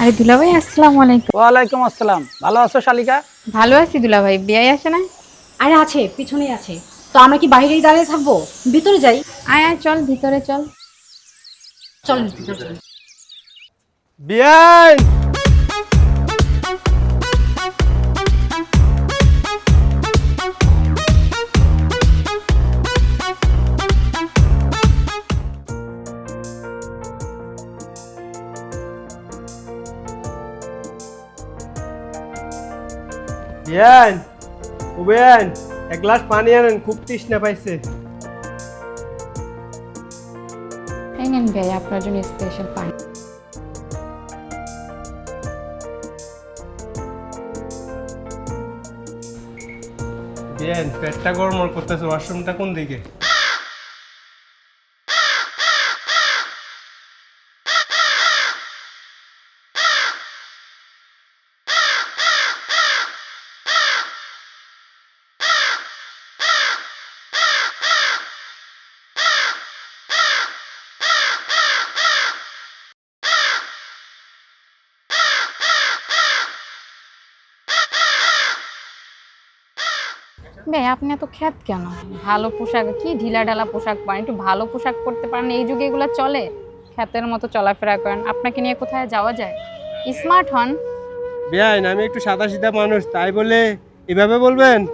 আরে দুলাভাই আসসালামু আলাইকুম। ওয়ালাইকুম আসসালাম। ভালো আছো শালিকা? ভালো আছি দুলাভাই বিয়াই আসে না আরে আছে পিছনেই আছে। তো আমরা কি বাইরেই দাঁড়িয়ে থাকব? ভিতরে যাই। আয় আয় চল ভিতরে চল। চল ভিতরে চল। বিয়ান বিয়ান ও বিয়ান এক গ্লাস পানি আনেন খুব তৃষ্ণা পাইছে। এই নেন ভাই আপনার জন্য স্পেশাল পানি। বিয়ান পেটটা গরমর করতেছে ওয়াশরুমটা কোন দিকে? ভাই আপনি এত খ্যাত কেন? ভালো পোশাক, কি ঢিলা ঢালা পোশাক পান একটু ভালো পোশাক পরতে পারেন? এই যুগে এগুলো চলে? খ্যাতের মতো চলাফেরা করেন? আপনাকে নিয়ে কোথায় যাওয়া যায়? স্মার্ট হন। বেআইন, আমি একটু সাদা সিধা মানুষ, তাই বলে এভাবে বলবেন?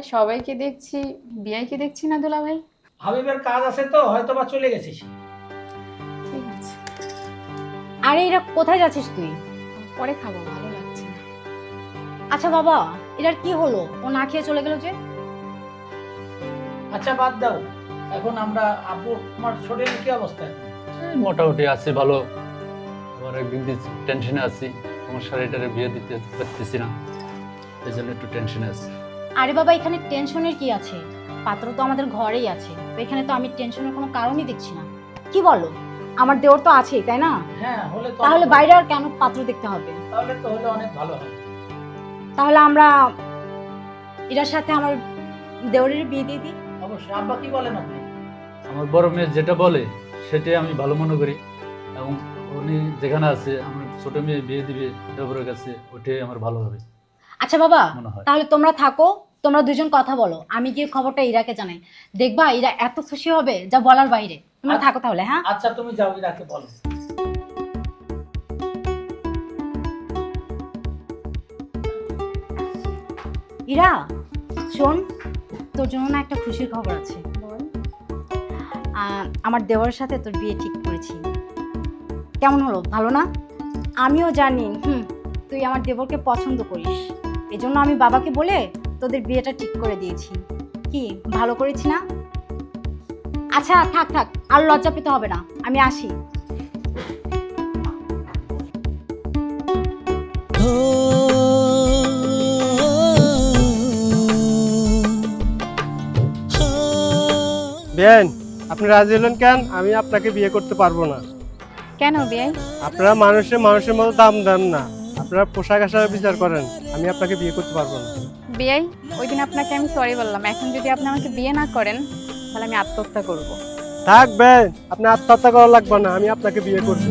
আরে সবাইকে দেখছি বিয়াইকে দেখছি না দুলা ভাই হাবিবের কাজ আছে তো হয়তো বা চলে গেছিস। ঠিক আছে। আরে এরা কোথায় যাচ্ছিস তুই? পরে খাব ভালো লাগছে না। আচ্ছা বাবা এটার কি হলো? ও না খেয়ে চলে গেল যে? আচ্ছা বাদ দাও। এখন আমরা আপু তোমার শরীরের কি অবস্থা মোটামুটি আছি ভালো। আবার একদিন টেনশনে আছি। আমার শাড়িটারে বিয়ে দিতে পারতেছি না। এই জন্য একটু টেনশনে আছি। আরে বাবা এখানে টেনশনের কি আছে? পাত্র তো আমাদের ঘরেই আছে। তো এখানে তো আমি টেনশনের কোনো কারণই দেখছি না। কি বলো? আমার দেওর তো আছেই তাই না? হ্যাঁ হলে তো তাহলে বাইরে আর কেন পাত্র দেখতে হবে? তাহলে তো হলে অনেক ভালো হয়। তাহলে আমরা এটার সাথে আমার দেওরের বিয়ে দিয়ে দিই? অবশ্যই। আব্বা কি বলেন আপনি? আমার বড় মেয়ে যেটা বলে সেটাই আমি ভালো মনে করি। এবং উনি যেখানে আছে আমার ছোট মেয়ে বিয়ে দিবে দেবরের কাছে ওটাই আমার ভালো হবে। আচ্ছা বাবা তাহলে তোমরা থাকো তোমরা দুজন কথা বলো। আমি গিয়ে খবরটা ইরাকে জানাই। দেখবা ইরা এত খুশি হবে যা বলার বাইরে। তোমরা। থাকো তাহলে হ্যাঁ? আচ্ছা তুমি যাও ইরাকে বলো। ইরা শোন তোর জন্য না একটা খুশির খবর আছে। আমার দেওয়ার সাথে তোর বিয়ে ঠিক করেছি। কেমন হলো? ভালো না? আমিও জানি হুম তুই আমার দেবরকে পছন্দ করিস। এজন্য আমি বাবাকে বলে তোদের বিয়েটা ঠিক করে দিয়েছি। কি ভালো করেছি না? আচ্ছা থাক থাক আর লজ্জা পেতে হবে না। আমি আসি। বেন আপনি রাজি হলেন কেন? আমি আপনাকে বিয়ে করতে পারব না। কেন বিয়াই আপনারা মানুষের মানুষের মতো দাম দেন না। আপনারা পোশাক আশাক বিচার করেন আমি আপনাকে বিয়ে করতে পারব না। বিয়াই ওই দিন আপনাকে আমি সরি বললাম। এখন যদি আপনি আমাকে বিয়ে না করেন তাহলে আমি আত্মহত্যা করব। থাকবেন আপনি আত্মহত্যা করা লাগবে না আমি আপনাকে বিয়ে করব।